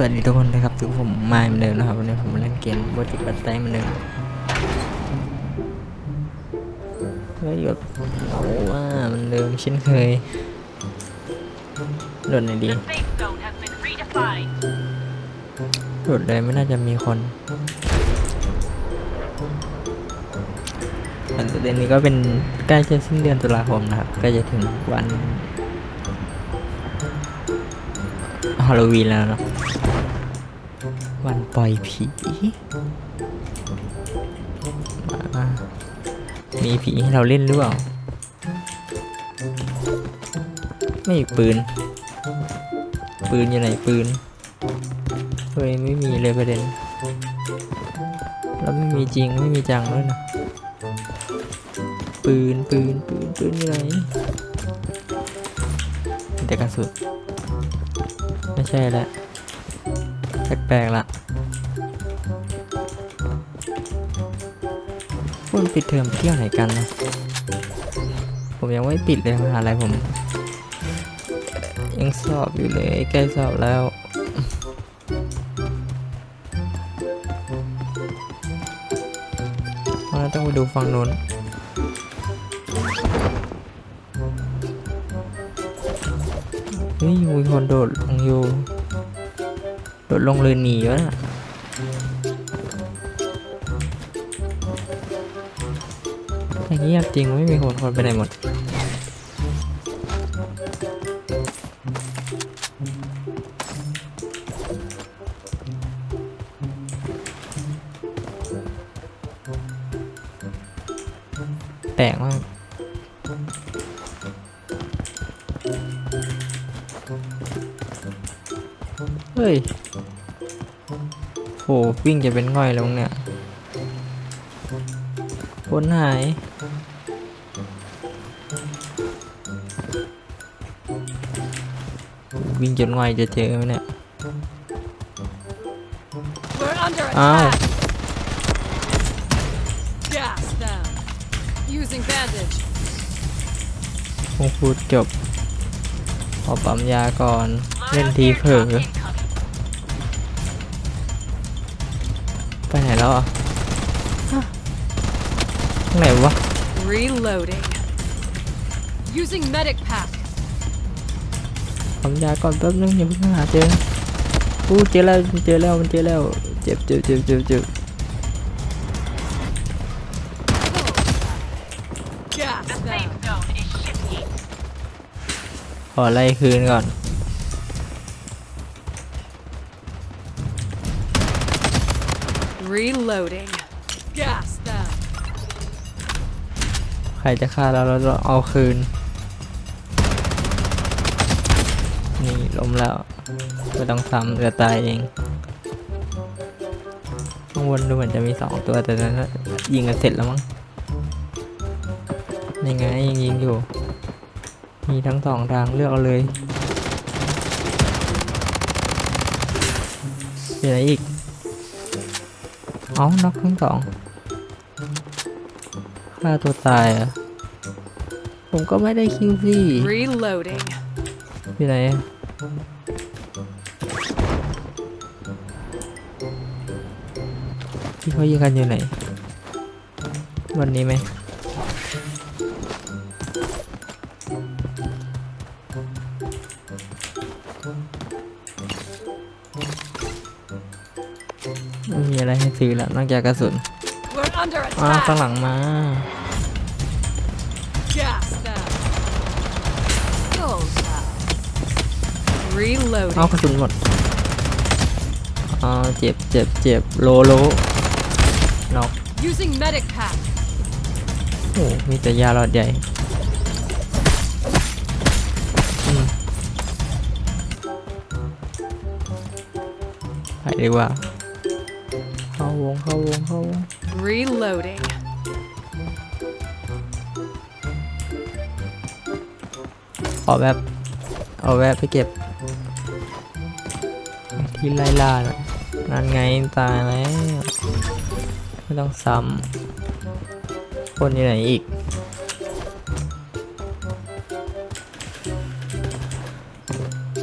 สวัสดีทุกคนนะครับทุกผมมาเหมือนเดิมนะครับวันนี้ผมเล่นเกมบจิปัตไตเหมือนเดิมเฮ้ยหยดเอาว่าเหมันเดิมเช่นเคยโดดไหนดีโดดเลยไม่น่าจะมีคนอันเดือนนี้ก็เป็นใกล้จะสิ้นเดือนตุลาคมนะครับกล้จะถึงวันฮาโลวีนแล้วเนาะ วันปล่อยผี มา มีผีให้เราเล่นหรือเปล่า ไม่มีปืน ปืนอยู่ไหนปืนเฮ้ยไม่มีเลยประเด็น แล้วไม่มีจริงไม่มีจังด้วยนะ ปืนปืนปืนปืนอยู่ไหนแต่กระสุนไม่ใช่แล้ว แปลกๆละพวกมันปิดเทอมเที่ยวไหนกันนะ ผมยังไม่ปิดเลยมหาลัยผม ยังสอบอยู่เลยใกล้สอบแล้วเพราะนั้นต้องไปดูฝั่งนู้นเฮ้ยมีคนโดดลงอยู่ โดดลงเลยหนีวะน่ะอย่างเงียบจริงไม่มีคนคนไปไหนหมดแปลกมากเฮ้ย หวิ่งจะเป็นง่อยแล้วมั้งเนี่ยคนหาย วิ่งจนง่อยจะเจอไหมเนี่ย We're under อ้าว attack. Gas them. Using bandage. คงพูดจบ ขอปั๊มยาก่อน เล่นทีเผลอ ไปไหนแล้วอะฮะข้างไหนวะ Reloading. Using medic pack. ปั๊มยาก่อนแป๊บนึงอย่าเพิ่งหาเจออู้เจอแล้วเจอแล้วมันเจอแล้วเจ็บเจ็บเจ็บเจ็บเจ็บ Gas the safe zone is shifting. ขอไล่คืนก่อน Reloading. Gas them. ใครจะฆ่าเราเราจะเอาคืน นี่ล้มแล้วไม่ต้องซ้ำจะตายเองข้างบนดูเหมือนจะมีสองตัวแต่นั้นยิงกันเสร็จแล้วมั้งนี่ไงยิงยิงอยู่ มีทั้งสองทางเลือกเอาเลยมีอะไรอีก เอาน็อกทั้งสองฆ่าตัวตายอะผมก็ไม่ได้คิวซี่ Reloading. อยู่ไหนอะที่เขายิงกันอยู่ไหน วันนี้ไหมไม่ ซื้อแล้วนอกจากกระสุน We're under อ้าวข้าง attack. หลังมา Gas them. Bullseye. Reloading. เอากระสุนหมดอ๋อเจ็บเจ็บเจ็บโลโลน็อก Using medic pack. โอ้มีแต่ยาหลอดใหญ่อืมไปดีกว่า เข้าวงเข้าวงเข้าวง Reloading. ขอแบบเอาแวะไปเก็บ ที่ไล่ล่าน่ะนั่นไงตายแล้วไม่ต้องซ้ำคนอยู่ไหนอีก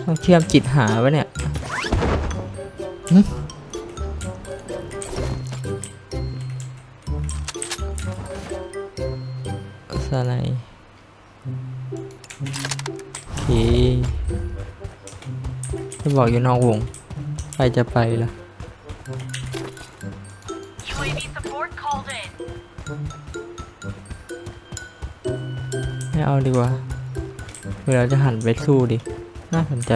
ต้องเชื่อมจิตหาวะเนี่ยส อกอยู่นอกวงไปจะไปละ UAV support called in. ไม่เอาดีกว่าเวลาจะหันไปสู้ดิ น่าสนใจ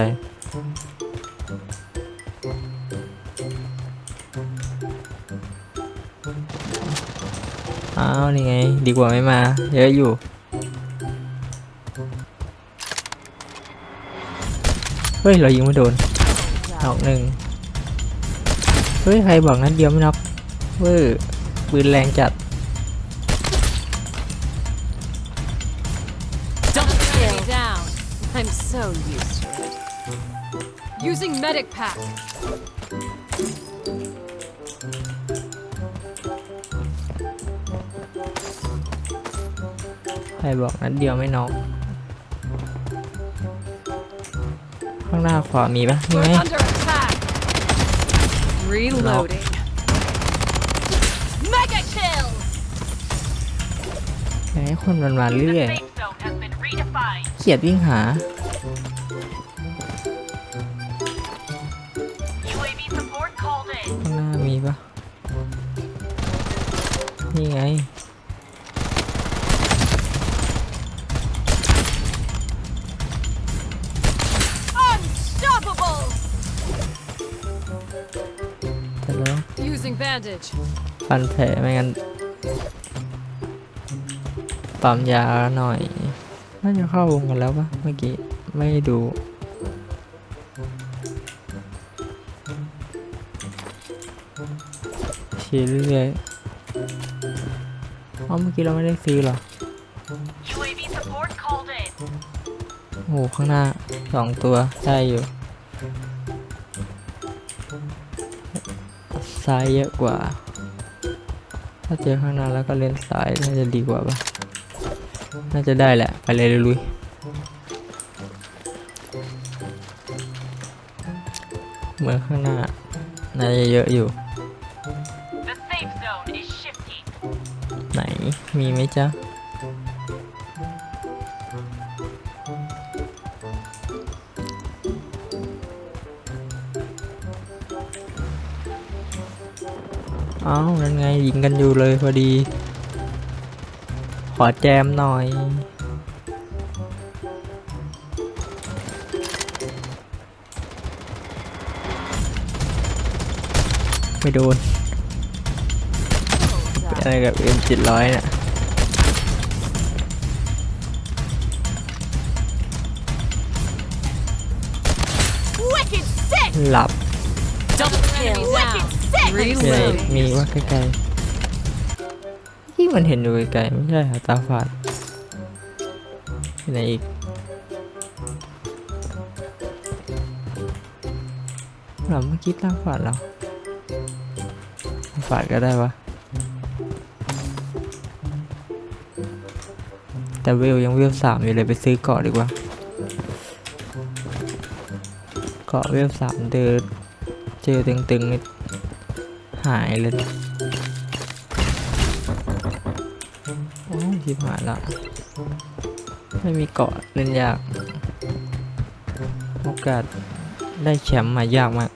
อ้าว นี่ไง ดีกว่าไม่มา เยอะอยู่ เฮ้ย เรายิงไม่โดน นอกหนึ่งเฮ้ย ใครบอกนั้นเดียวไม่น็อกเวอร์ปืนแรงจัด Enemy down. I'm so used to it. Using medic pack. ใครบอกนัดเดียวไม่น็อกข้างหน้าขวามีปะนี่ We're ไง under attack. Reloading. Mega kill! อยากให้คนมันมา The เรื่อย safe zone has been redefined. เขียดวิ่งหา ฟันแผลไม่งั้นปั๊มยาหน่อย น่าจะเข้าวงกันแล้วปะเมื่อกี้ ไม่ดูชี้เรื่อยๆอ๋อเมื่อกี้เราไม่ได้ซื้อเหรอ UAV support called in. โอ้โห ข้างหน้าสองตัว ได้อยู่ ซ้ายเยอะกว่า ถ้าเจอข้างหน้าแล้วก็เล่นซ้ายน่าจะดีกว่าปะน่าจะได้แหละ ไปเลยลุยเมื่อข้างหน้า น่าจะเยอะอยู่ The safe zone is shifting. ไหน มีไหมจ๊ะ อ้านั่นไงยิงกันอยู่เลยพอดี ขอแจมหน่อยไม่โดนเป็นอะไรกับ M 700เนี่ย Wicked sick! หลับ Double enemy down. Wicked sick! มีอะไรมีว่าใกล้ๆที่มันเห็นอยู่ไกลๆไม่ใช่เหรอตาฝาดที่ไหนอีกหลับเมื่อกี้ตาฝาดเหรอตาฝาดก็ได้วะแต่เวลยังเวลสามอยู่เลยไปซื้อเกาะดีกว่าเกาะเวลสามเดินเจอตึงๆนี่หายเลยโอ้ยชิบหายละ ไม่มีเกาะเล่นยาก โอกาสได้แชมป์มายากมาก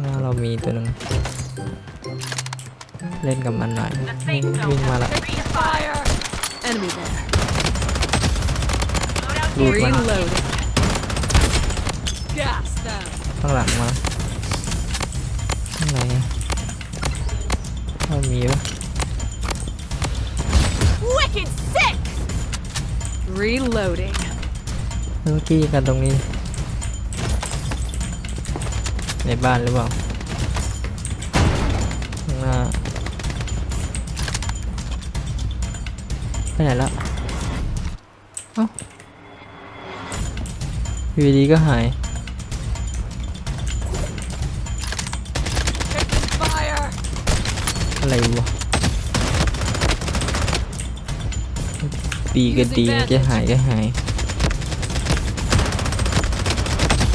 หน้าเรามีตัวหนึ่งเล่นกับมันหน่อยวิ่งมาละ Enemy there. Loadout Good here. one. Reloading. Gas them. ข้างหลังมาข้างไหนอะเรามีปะ Wicked sick! Reloading. เมื่อกี้กันตรงนี้ ในบ้านหรือเปล่าข้างหน้าไปไหนแล้วเอ้า อยู่ดีๆก็หาย Taking fire. อะไรวะดีก็ดีจะหายก็หาย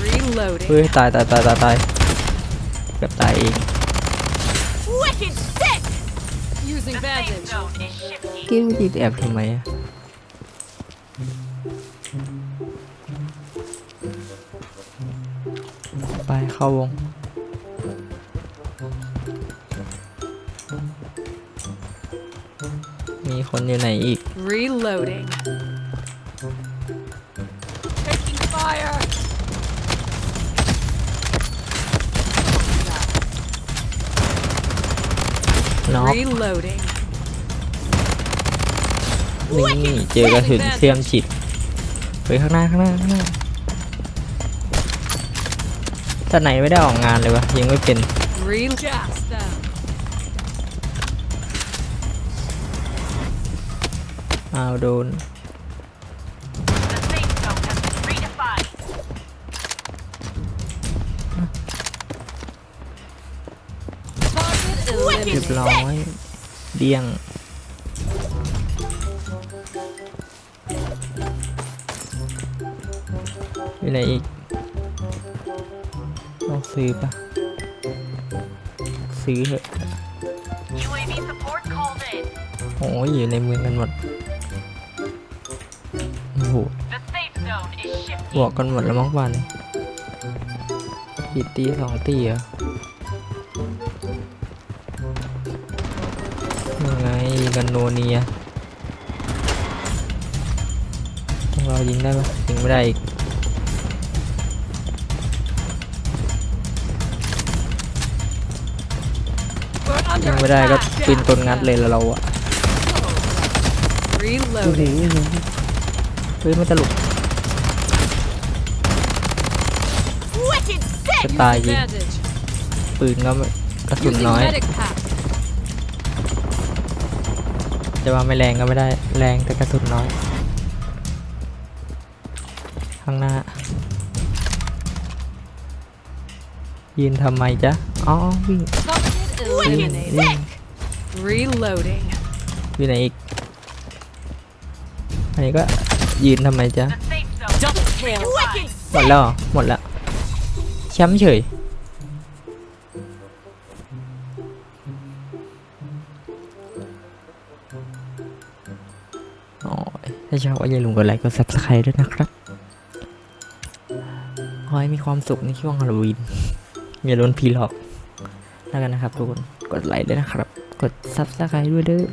Reloading. เฮ้ย ตายตายตายตายตายเกือบตายเอง Wicked sick! Using The safe bandage. zone is shifting. กิ้วจีแอบทำไมอะ เข้าวง มีคนอยู่ไหนอีก Reloading. Taking fire. น็อก Reloading. นี่เจอกระสุนเสื่อมจิตไปข้างหน้าข้างหน้าข้างหน้า ถ้าไหนไม่ได้ออกงานเลยวะยังไม่เป็นเอาโดนเรียบร้อยเดี่ยงอยู่ไหนอีก ซื้อปะซื้อเถอะ UAV support called in. โอ้ยอยู่ในเมืองกันหมดโอ้โห The safe zone is บ shifting. วกกันหมดแล้วมั้งวันกี่ตีสองตีเหรอยังไงกันโนเนียพวกเรายิงได้ปะยิงไม่ได้อีก ยิ under งไม่ได้ก็ attack. ปืนกลงัดเลยแล้วเราอะ Reloading. เฮ้ยมันจะหลุก Wicked sick! จะตายยิง Bandage. ปืนก็ไม่กระสุน Using น้อย medic pack. จะว่าไม่แรงก็ไม่ได้แรงแต่กระสุนน้อย ข้างหน้า ยืนทำไมจ๊ะ อ๋อวิ่ง Target วิ่ง eliminated. วิ่ง Reloading. อยู่ไหนอีก อันนี้ก็ยืนทำไมจ๊ะ The safe zone Double is kill. redefined. หมดแล้วเหรอหมดแล้วแชมป์เฉยโอ้ยถ้าชอบก็อย่าลืมกดไลค์กด subscribe ด้วยนะครับ ขอให้มีความสุขในช่วงฮาโลวีนอย่าโดนผีหลอก แล้วกันนะครับทุกคน กดไลค์ด้วยนะครับ กด subscribe ด้วยเด้อ